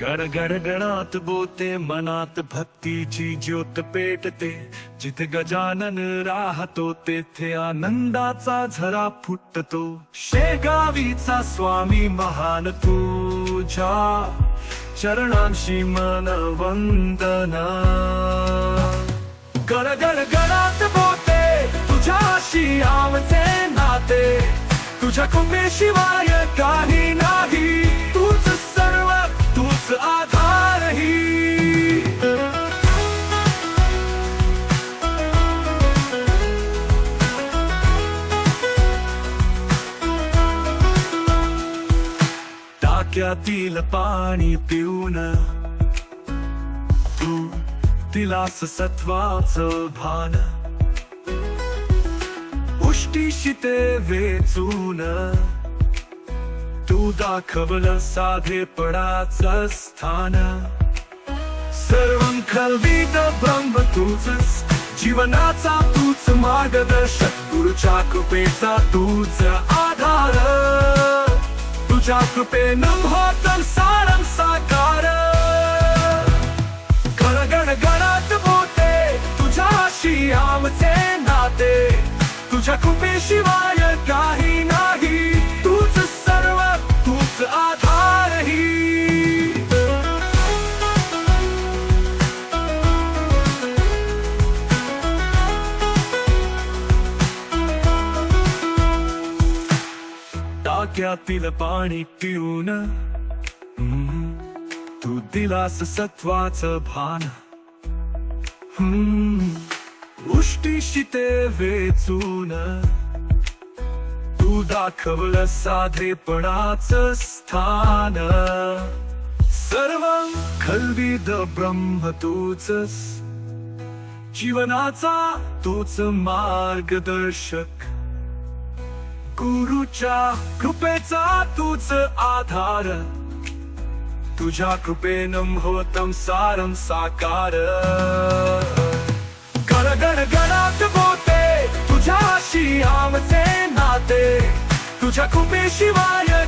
गड गड गणात बोते मनात भक्तीची ज्योत पेटते। जिथे गजानन राहतो तेथे आनंदाचा झरा फुटतो। शेगावीचा स्वामी महान तुझ्या चरणांशी मन वंदना। गड गड गणात बोते तुझ्याशी आमचे नाते। तुझ्या कुंभेशिवाय काही ना टाक्यातील पाणी पिऊन. तू दिलास सत्वाचं भान. पुष्टीशी ते वेचून. तू दाखवलं साधेपणाचं स्थान. सर्वं खलवीत ब्रह्म तूच जीवनाचा तूच मार्गदर्शक. गुरुच्या कृपेचा तूच आधार. तुझ्या कृपेनं होतं सारं साकार. गण गणात बोते तुझ्याशी आमचे नाते. तुझ्या कृपेशिवाय काही नाही. टाक्यातील पाणी पिऊन. तू दिलास सत्वाचं भान. हम्म, उष्टीशी ते वेचून. तू दाखवलं साधेपणाचं स्थान. सर्व खलविद ब्रह्म तूच जीवनाचा तूच मार्गदर्शक. गुरुच्या कृपेचा तूच आधार. तुझ्या कृपेन होतं सारं साकार. गडगड गण गणात बोते तुझ्याशी आमचे नाते. तुझ्या कृपेशिवाय